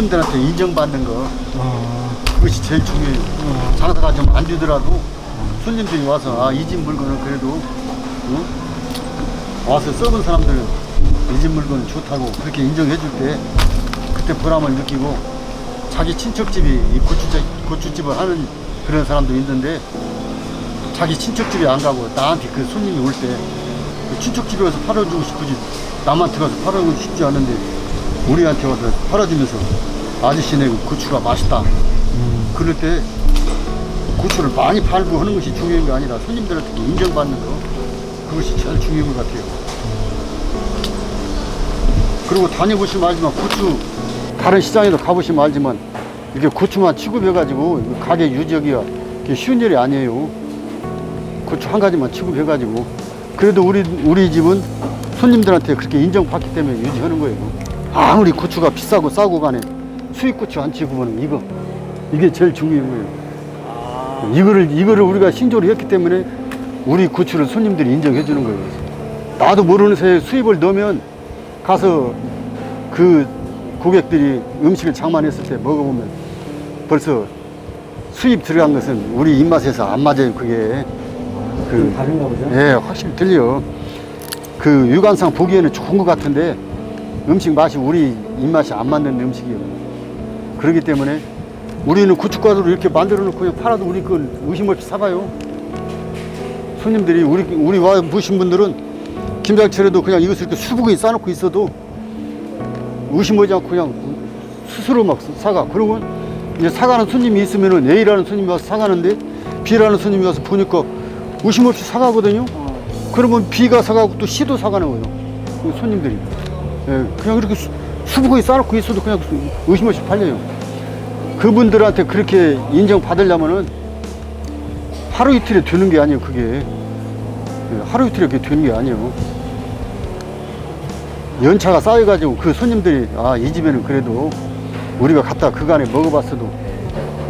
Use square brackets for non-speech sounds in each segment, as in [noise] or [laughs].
손님들한테 인정받는 거 어, 그것이 제일 중요해요. 장사가 좀 안 되더라도 손님들이 와서 아 이 집 물건은 그래도 어? 와서 써본 사람들은 이집 물건은 좋다고 그렇게 인정해 줄 때 그때 보람을 느끼고 자기 친척집이 이 고추집, 고추집을 하는 그런 사람도 있는데 자기 친척집에 안 가고 나한테 그 손님이 올 때 친척집에 가서 팔아주고 싶으지 남한테 가서 팔아주고 싶지 않은데 우리한테 와서 팔아주면서 아저씨네 그 고추가 맛있다 그럴 때 고추를 많이 팔고 하는 것이 중요한 게 아니라 손님들한테 인정받는 거 그것이 제일 중요한 것 같아요. 그리고 다녀보시면 알지만 고추 다른 시장에도 가보시면 알지만 이게 고추만 취급해가지고 가게 유지하기가 쉬운 일이 아니에요. 고추 한 가지만 취급해가지고 그래도 우리 우리 집은 손님들한테 그렇게 인정받기 때문에 유지하는 거예요. 아무리 고추가 비싸고 싸고 간에 수입 고추 안 취급하는 이거 이게 제일 중요한 거예요. 이거를 이거를 우리가 신조를 했기 때문에 우리 고추를 손님들이 인정해 주는 거예요. 나도 모르는 새에 수입을 넣으면 가서 그 고객들이 음식을 장만했을 때 먹어보면 벌써 수입 들어간 것은 우리 입맛에서 안 맞아요. 그게 그 다른가 보죠? 예, 확실히 틀려. 그 육안상 보기에는 좋은 것 같은데 음식 맛이 우리 입맛이 안 맞는 음식이에요. 그렇기 때문에 우리는 고춧가루로 이렇게 만들어 놓고 팔아도 우리 건 의심 없이 사가요. 손님들이 우리 우리 와 보신 분들은 김장철에도 그냥 이것을 이렇게 수북에 싸놓고 있어도 의심하지 않고 그냥 스스로 막 사가. 그러면 이제 사가는 손님이 있으면은 A라는 손님이 와서 사가는데 B라는 손님이 와서 보니까 의심 없이 사가거든요. 그러면 B가 사가고 또 C도 사가는 거예요. 그 손님들이. 예, 그냥 이렇게 수, 수북에 싸놓고 있어도 그냥 의심 없이 팔려요. 그분들한테 그렇게 인정받으려면은 하루 이틀에 되는 게 아니에요, 그게. 예, 하루 이틀에 그게 되는 게 아니에요. 연차가 쌓여가지고 그 손님들이 아, 이 집에는 그래도 우리가 갔다 그간에 먹어봤어도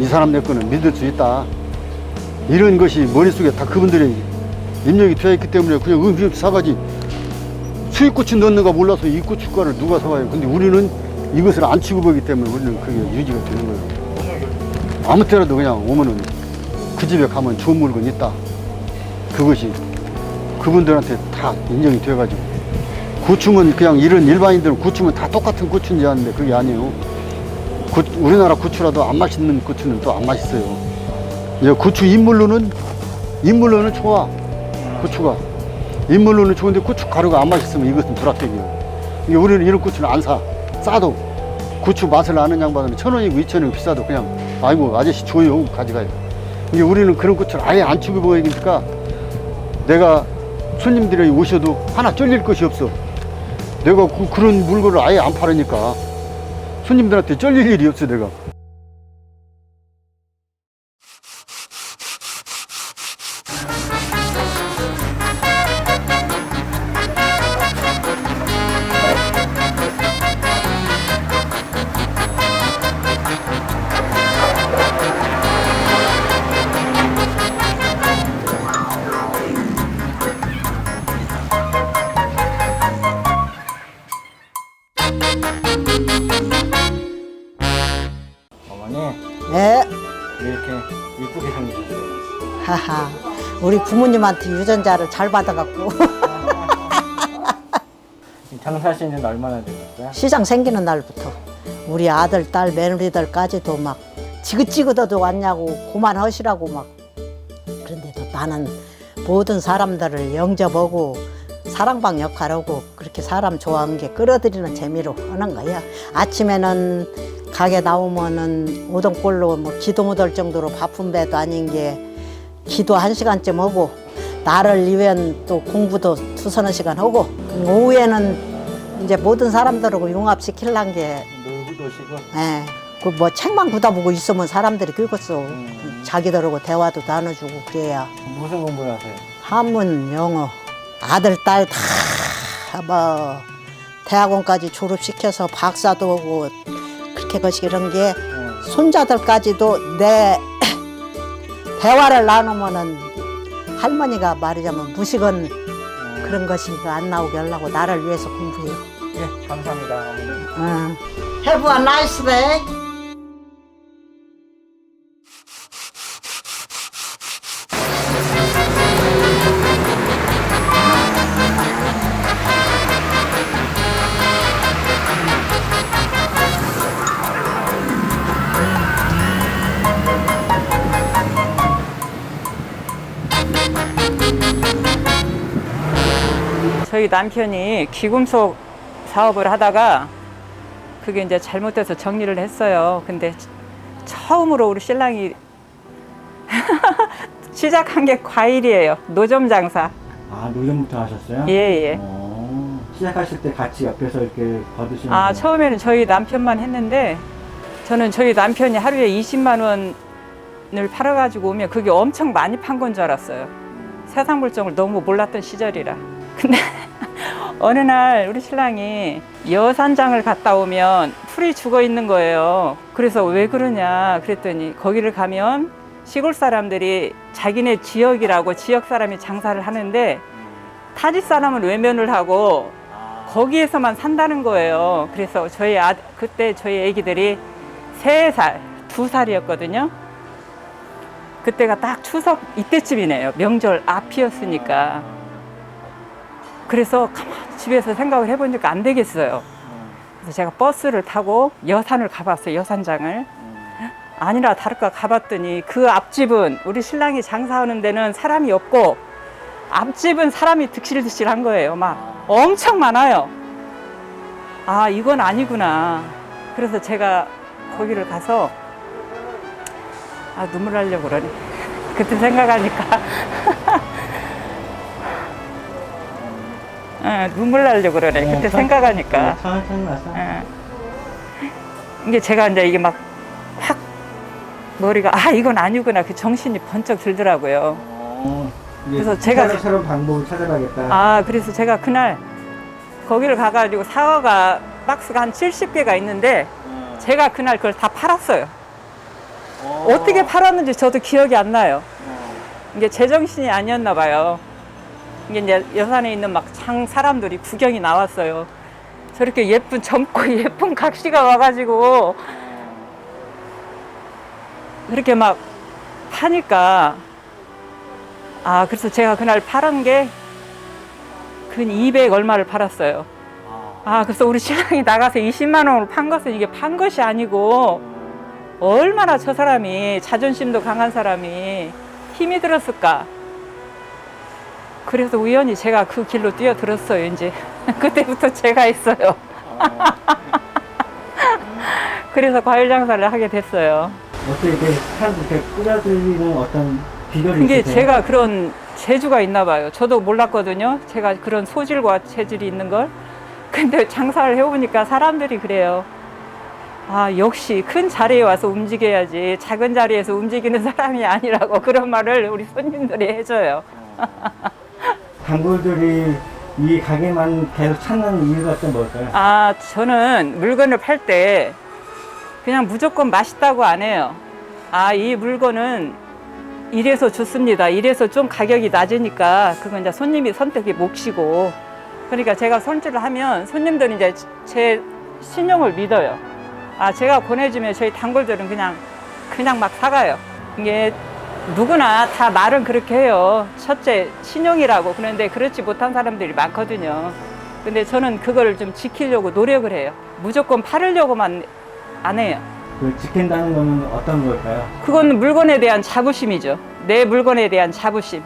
이 사람 내 거는 믿을 수 있다. 이런 것이 머릿속에 다 그분들의 입력이 되어 있기 때문에 그냥 의미 없이 사가지 수입 고추 넣는가 몰라서 이 고춧가루를 누가 사와요. 근데 우리는 이것을 안 취급하기 때문에 우리는 그게 유지가 되는 거예요. 아무 때라도 그냥 오면은 그 집에 가면 좋은 물건 있다. 그것이 그분들한테 다 인정이 돼가지고 고추면 그냥 이런 일반인들은 고추면 다 똑같은 고추인지 아는데 그게 아니에요. 고- 우리나라 고추라도 안 맛있는 고추는 또 안 맛있어요. 이제 고추 인물로는 인물로는 좋아 고추가 인물로는 좋은데 고추 가루가 안 맛있으면 이것은 불합격이에요. 이게 우리는 이런 고추는 안 사. 싸도 고추 맛을 아는 양반은 천 원이고 이천 원이고 비싸도 그냥 아이고 아저씨 줘요 가져가요. 이게 우리는 그런 고추를 아예 안 취급하니까 내가 손님들이 오셔도 하나 쫄릴 것이 없어. 내가 그, 그런 물건을 아예 안 팔으니까 손님들한테 쫄릴 일이 없어 내가. 우리 부모님한테 유전자를 잘 받아갖고 [laughs] 장사하신 지는 얼마나 되셨어요? 시장 생기는 날부터 우리 아들, 딸, 며느리들까지도 막 지긋지긋어도 왔냐고 고만하시라고 막 그런데도 나는 모든 사람들을 영접하고 사랑방 역할하고 그렇게 사람 좋아하는 게 끌어들이는 재미로 하는 거야. 아침에는 가게 나오면은 오동골로 뭐 기도 못할 정도로 바쁜 배도 아닌 게 기도 한 시간쯤 하고 나를 위한 또 공부도 두 서너 시간 하고 오후에는 이제 모든 사람들하고 융합시키려는 게 놀고 노시고 예. 그 뭐 책만 구다 보고 있으면 사람들이 긁었어. 음. 자기들하고 대화도 나눠주고 그래야. 무슨 공부를 하세요? 한문, 영어, 아들, 딸 다, 뭐, 대학원까지 졸업시켜서 박사도 오고, 그렇게 것이 이런 게, 네. 손자들까지도 내 대화를 나누면은 할머니가 말하자면 무식은 어, 그런 것이 안 나오게 하려고 나를 위해서 공부해요. 예, 감사합니다 어머니. 응. Have a nice day. 저희 남편이 귀금속 사업을 하다가 그게 이제 잘못돼서 정리를 했어요. 근데 처음으로 우리 신랑이 [laughs] 시작한 게 과일이에요. 노점 장사. 아 노점부터 하셨어요? 예, 예. 어, 시작하실 때 같이 옆에서 이렇게 거두시는 아, 거. 처음에는 저희 남편만 했는데 저는 저희 남편이 하루에 20만 원을 팔아가지고 오면 그게 엄청 많이 판 건 줄 알았어요. 세상 물정을 너무 몰랐던 시절이라. 근데 어느 날 우리 신랑이 여산장을 갔다 오면 풀이 죽어 있는 거예요. 그래서 왜 그러냐 그랬더니 거기를 가면 시골 사람들이 자기네 지역이라고 지역 사람이 장사를 하는데 타지 사람은 외면을 하고 거기에서만 산다는 거예요. 그래서 저희 아 그때 저희 아기들이 세 살, 두 살이었거든요. 그때가 딱 추석 이때쯤이네요. 명절 앞이었으니까. 그래서 가만히 집에서 생각을 해보니까 안 되겠어요. 그래서 제가 버스를 타고 여산을 가봤어요. 여산장을. 아니라 다를까 가봤더니 그 앞집은 우리 신랑이 장사하는 데는 사람이 없고 앞집은 사람이 득실득실한 거예요. 막 엄청 많아요. 아, 이건 아니구나. 그래서 제가 거기를 가서 아, 눈물 나려고 그러네. [laughs] 그때 생각하니까. 예, 눈물 나려고 그러네. 그때 생각하니까. 천천히 마셔. 예. 이게 제가 이제 이게 막 확 머리가 아 이건 아니구나 그 정신이 번쩍 들더라고요. 어, 그래서 제가- 새로, 새로운 방법을 찾아가겠다. 아 그래서 제가 그날 거기를 가가지고 사과가 박스가 한 70개가 있는데 제가 그날 그걸 다 팔았어요. 어떻게 팔았는지 저도 기억이 안 나요. 이게 제정신이 아니었나 봐요. 이게 이제 여산에 있는 막장 사람들이 구경이 나왔어요. 저렇게 예쁜 젊고 [laughs] 예쁜 각시가 와가지고 그렇게 막 파니까 아 그래서 제가 그날 팔은 게 근 200 얼마를 팔았어요. 아 그래서 우리 신랑이 나가서 20만 원을 판 것은 이게 판 것이 아니고 얼마나 저 사람이 자존심도 강한 사람이 힘이 들었을까. 그래서 우연히 제가 그 길로 뛰어들었어요, 이제. [laughs] 그때부터 제가 했어요. [laughs] 그래서 과일 장사를 하게 됐어요. 어떻게 이렇게 사람 이렇게 끌어들이는 어떤 비결이 그게 있으세요? 제가 그런 재주가 있나 봐요. 저도 몰랐거든요. 제가 그런 소질과 체질이 있는 걸. 근데 장사를 해보니까 사람들이 그래요. 아, 역시 큰 자리에 와서 움직여야지. 작은 자리에서 움직이는 사람이 아니라고 그런 말을 우리 손님들이 해줘요. 단골들이 이 가게만 계속 찾는 이유가 또 뭘까요? 아, 저는 물건을 팔 때 그냥 무조건 맛있다고 안 해요. 아, 이 물건은 이래서 좋습니다. 이래서 좀 가격이 낮으니까 그건 이제 손님이 선택의 몫이고. 그러니까 제가 손질을 하면 손님들이 이제 제 신용을 믿어요. 아, 제가 보내주면 저희 단골들은 그냥, 그냥 막 사가요. 이게 누구나 다 말은 그렇게 해요. 첫째, 신용이라고. 그런데 그렇지 못한 사람들이 많거든요. 근데 저는 그걸 좀 지키려고 노력을 해요. 무조건 팔으려고만 안 해요. 그 지킨다는 거는 어떤 걸까요? 그건 물건에 대한 자부심이죠. 내 물건에 대한 자부심.